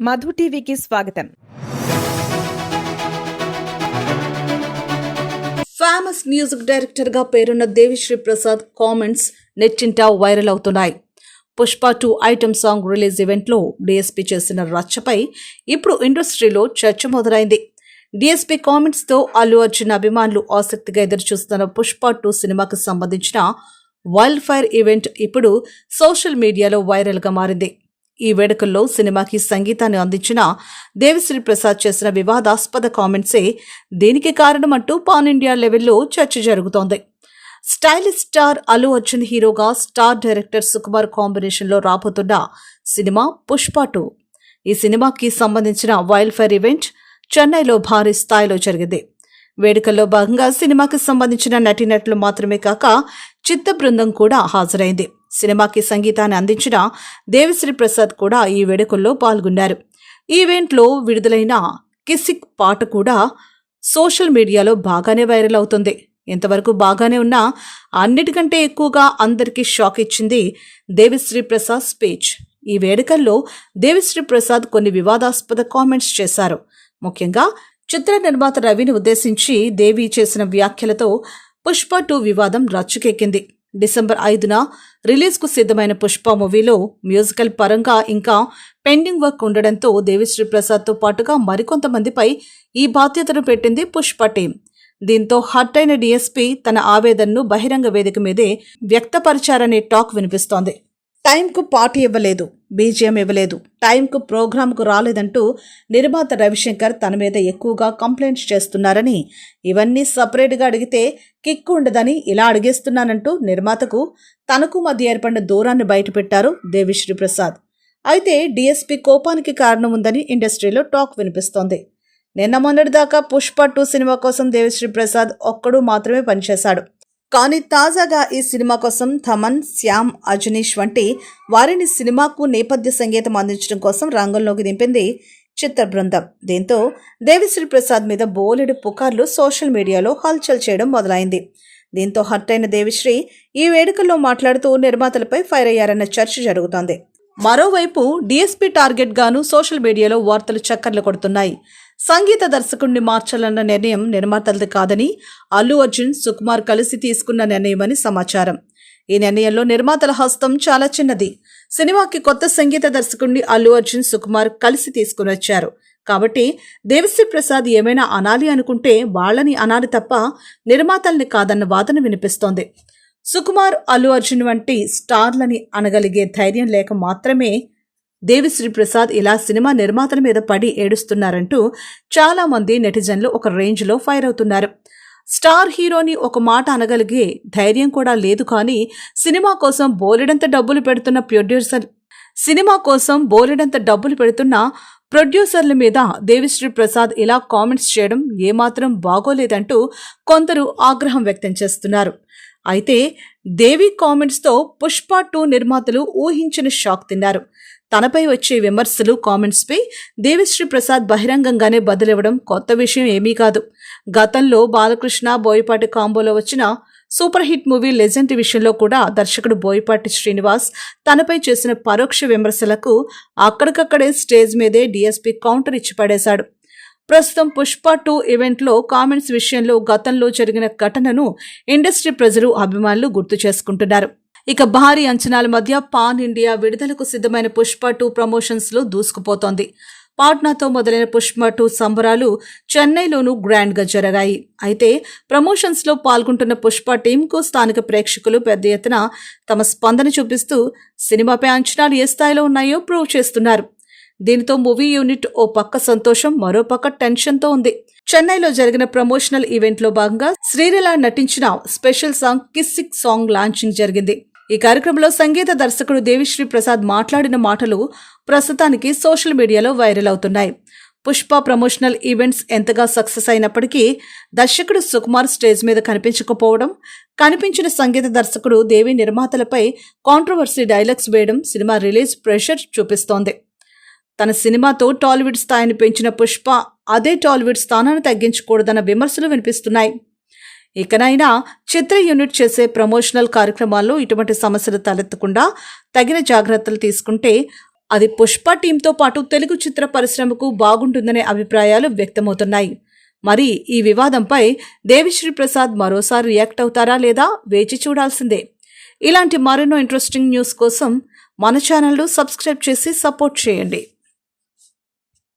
మధు టీవీకి స్వాగతం. Famous music డైరెక్టర్గా పేరున్న దేవిశ్రీ ప్రసాద్ కామెంట్స్ నెట్టింటా వైరల్ అవుతున్నాయి. Pushpa two item song release ఈవెంట్లో డిఎస్పీ చేసిన రచ్చపై ఇప్పుడు ఇండస్ట్రీలో చర్చ మొదలైంది. డిఎస్పీ కామెంట్స్తో అల్లు అర్జున్ అభిమానులు ఆసక్తిగా ఎదురుచూస్తున్న పుష్ప టూ సినిమాకు సంబంధించిన వైల్డ్ ఫైర్ ఈవెంట్ ఇప్పుడు సోషల్ మీడియాలో వైరల్గా మారింది. ఈ వేడుకల్లో సినిమాకి సంగీతాన్ని అందించిన దేవిశ్రీ ప్రసాద్ చేసిన వివాదాస్పద కామెంట్సే దీనికి కారణమంటూ పాన్ ఇండియా లెవెల్లో చర్చ జరుగుతోంది. స్టైలిష్ స్టార్ అల్లు అర్జున్ హీరోగా స్టార్ డైరెక్టర్ సుకుమార్ కాంబినేషన్లో రాబోతున్న సినిమా పుష్ప టూ. ఈ సినిమాకి సంబంధించిన వైల్డ్ ఫైర్ ఈవెంట్ చెన్నైలో భారీ స్థాయిలో జరిగింది. వేడుకల్లో భాగంగా సినిమాకి సంబంధించిన నటీనటులు మాత్రమే కాక చిత్త బృందం కూడా హాజరైంది. సినిమాకి సంగీతాన్ని అందించిన దేవిశ్రీ ప్రసాద్ కూడా ఈ వేడుకల్లో పాల్గొన్నారు. ఈవెంట్లో విడుదలైన కిసిక్ పాట కూడా సోషల్ మీడియాలో బాగానే వైరల్ అవుతుంది. ఇంతవరకు బాగానే ఉన్నా అన్నిటికంటే ఎక్కువగా అందరికీ షాక్ ఇచ్చింది దేవిశ్రీ ప్రసాద్ స్పీచ్. ఈ వేడుకల్లో దేవిశ్రీ ప్రసాద్ కొన్ని వివాదాస్పద కామెంట్స్ చేశారు. ముఖ్యంగా చిత్ర నిర్మాత రవిని ఉద్దేశించి దేవి చేసిన వ్యాఖ్యలతో పుష్ప టూ వివాదం రచ్చుకెక్కింది. డిసెంబర్ ఐదున రిలీజ్కు సిద్ధమైన పుష్ప మూవీలో మ్యూజికల్ పరంగా ఇంకా పెండింగ్ వర్క్ ఉండడంతో దేవిశ్రీ ప్రసాద్తో పాటుగా మరికొంతమందిపై ఈ బాధ్యతను పెట్టింది పుష్ప టీం. దీంతో హట్ అయిన డీఎస్పీ తన ఆవేదనను బహిరంగ వేదిక మీదే వ్యక్తపరిచారనే టాక్ వినిపిస్తోంది. టైంకు పార్టీ ఇవ్వలేదు. బీజిఎం ఇవ్వలేదు. టైంకు ప్రోగ్రాంకు రాలేదంటూ నిర్మాత రవిశంకర్ తన మీద ఎక్కువగా కంప్లైంట్స్ చేస్తున్నారని ఇవన్నీ సపరేట్గా అడిగితే కిక్ ఉండదని ఇలా అడిగేస్తున్నానంటూ నిర్మాతకు తనకు మధ్య ఏర్పడిన దూరాన్ని బయటపెట్టారు దేవిశ్రీ ప్రసాద్ అయితే డీఎస్పీ కోపానికి కారణం ఉందని ఇండస్ట్రీలో టాక్ వినిపిస్తోంది. నిన్న మొన్నటిదాకా పుష్ప టూ సినిమా కోసం దేవిశ్రీ ప్రసాద్ ఒక్కడు మాత్రమే పనిచేశాడు. కానీ తాజాగా ఈ సినిమా కోసం థమన్ శ్యామ్ అజనీష్ వంటి వారిని సినిమాకు నేపథ్య సంగీతం అందించడం కోసం రంగంలోకి దింపింది చిత్ర బృందం. దీంతో దేవిశ్రీ ప్రసాద్ మీద బోలెడు పుకార్లు సోషల్ మీడియాలో హల్చల్ చేయడం మొదలైంది. దీంతో హర్ట్ అయిన దేవిశ్రీ ఈ వేడుకల్లో మాట్లాడుతూ నిర్మాతలపై ఫైర్ అయ్యారన్న చర్చ జరుగుతోంది. మరోవైపు డీఎస్పీ టార్గెట్ గాను సోషల్ మీడియాలో వార్తలు చక్కర్లు కొడుతున్నాయి. సంగీత దర్శకుడిని మార్చాలన్న నిర్ణయం నిర్మాతలది కాదని అల్లు అర్జున్ సుకుమార్ కలిసి తీసుకున్న నిర్ణయమని సమాచారం. ఈ నిర్ణయంలో నిర్మాతల హస్తం చాలా చిన్నది. సినిమాకి కొత్త సంగీత దర్శకుడిని అల్లు అర్జున్ సుకుమార్ కలిసి తీసుకుని వచ్చారు. కాబట్టి దేవిశ్రీ ప్రసాద్ ఏమైనా అనాలి అనుకుంటే వాళ్ళని అనాలి తప్ప నిర్మాతల్ని కాదన్న వాదన వినిపిస్తోంది. సుకుమార్ అల్లు అర్జున్ వంటి స్టార్లని అనగలిగే ధైర్యం లేక మాత్రమే దేవిశ్రీ ప్రసాద్ ఇలా సినిమా నిర్మాతల మీద పడి ఏడుస్తున్నారంటూ చాలా మంది నెటిజన్లు ఒక రేంజ్లో ఫైర్ అవుతున్నారు స్టార్ హీరోని ఒక మాట అనగలిగే ధైర్యం కూడా లేదు కానీ సినిమా కోసం బోలెడంత డబ్బులు పెడుతున్న ప్రొడ్యూసర్ సినిమా కోసం బోలెడంత డబ్బులు పెడుతున్న ప్రొడ్యూసర్ల మీద దేవిశ్రీ ప్రసాద్ ఇలా కామెంట్స్ చేయడం ఏమాత్రం బాగోలేదంటూ కొందరు ఆగ్రహం వ్యక్తం చేస్తున్నారు. అయితే దేవి కామెంట్స్తో పుష్ప టూ నిర్మాతలు ఊహించిన షాక్ తిన్నారు. తనపై వచ్చే విమర్శలు కామెంట్స్పై దేవిశ్రీ ప్రసాద్ బహిరంగంగానే బదులివ్వడం కొత్త విషయం ఏమీ కాదు. గతంలో బాలకృష్ణ బోయపాటి కాంబోలో వచ్చిన సూపర్ హిట్ మూవీ లెజెండ్ విషయంలో కూడా దర్శకుడు బోయపాటి శ్రీనివాస్ తనపై చేసిన పరోక్ష విమర్శలకు అక్కడికక్కడే స్టేజ్ మీదే డీఎస్పీ కౌంటర్ ఇచ్చి పడేశాడు ప్రస్తుతం పుష్ప టూ ఈవెంట్లో కామెంట్స్ విషయంలో గతంలో జరిగిన ఘటనను ఇండస్ట్రీ ప్రజలు అభిమానులు గుర్తు చేసుకుంటున్నారు. ఇక భారీ అంచనాల మధ్య పాన్ ఇండియా విడుదలకు సిద్ధమైన పుష్ప టూ ప్రమోషన్స్లో దూసుకుపోతోంది. పాట్నాతో మొదలైన పుష్ప టూ సంబరాలు చెన్నైలోనూ గ్రాండ్గా అయితే ప్రమోషన్స్లో పాల్గొంటున్న పుష్ప టీంకు స్థానిక ప్రేక్షకులు పెద్ద ఎత్తున తమ స్పందన చూపిస్తూ సినిమాపై అంచనాలు ఏ స్థాయిలో ఉన్నాయో ప్రూవ్ చేస్తున్నారు. దీనితో మూవీ యూనిట్ ఓ పక్క సంతోషం మరో పక్క టెన్షన్తో ఉంది. చెన్నైలో జరిగిన ప్రమోషనల్ ఈవెంట్లో భాగంగా శ్రీలీల నటించిన special song Kissik song launching జరిగింది. ఈ కార్యక్రమంలో సంగీత దర్శకుడు దేవిశ్రీ ప్రసాద్ మాట్లాడిన మాటలు ప్రస్తుతానికి సోషల్ మీడియాలో వైరల్ అవుతున్నాయి. పుష్ప ప్రమోషనల్ ఈవెంట్స్ ఎంతగా సక్సెస్ అయినప్పటికీ దర్శకుడు సుకుమార్ స్టేజ్ మీద కనిపించకపోవడం కనిపించిన సంగీత దర్శకుడు దేవి నిర్మాతలపై కాంట్రవర్సీ డైలాగ్స్ వేయడం సినిమా రిలీజ్ ప్రెషర్ చూపిస్తోంది. తన సినిమాతో టాలీవుడ్ స్థాయిని పెంచిన పుష్ప అదే టాలీవుడ్ స్థానాన్ని తగ్గించకూడదన్న విమర్శలు వినిపిస్తున్నాయి. ఇకనైనా చిత్ర యూనిట్ చేసే ప్రమోషనల్ కార్యక్రమాల్లో ఇటువంటి సమస్యలు తలెత్తకుండా తగిన జాగ్రత్తలు తీసుకుంటే అది పుష్ప టీంతో పాటు తెలుగు చిత్ర పరిశ్రమకు బాగుంటుందనే అభిప్రాయాలు వ్యక్తమవుతున్నాయి. మరి ఈ వివాదంపై దేవిశ్రీ ప్రసాద్ మరోసారి రియాక్ట్ అవుతారా లేదా వేచి చూడాల్సిందే. ఇలాంటి మరెన్నో ఇంట్రెస్టింగ్ న్యూస్ కోసం మన ఛానల్ను సబ్స్క్రైబ్ చేసి సపోర్ట్ చేయండి.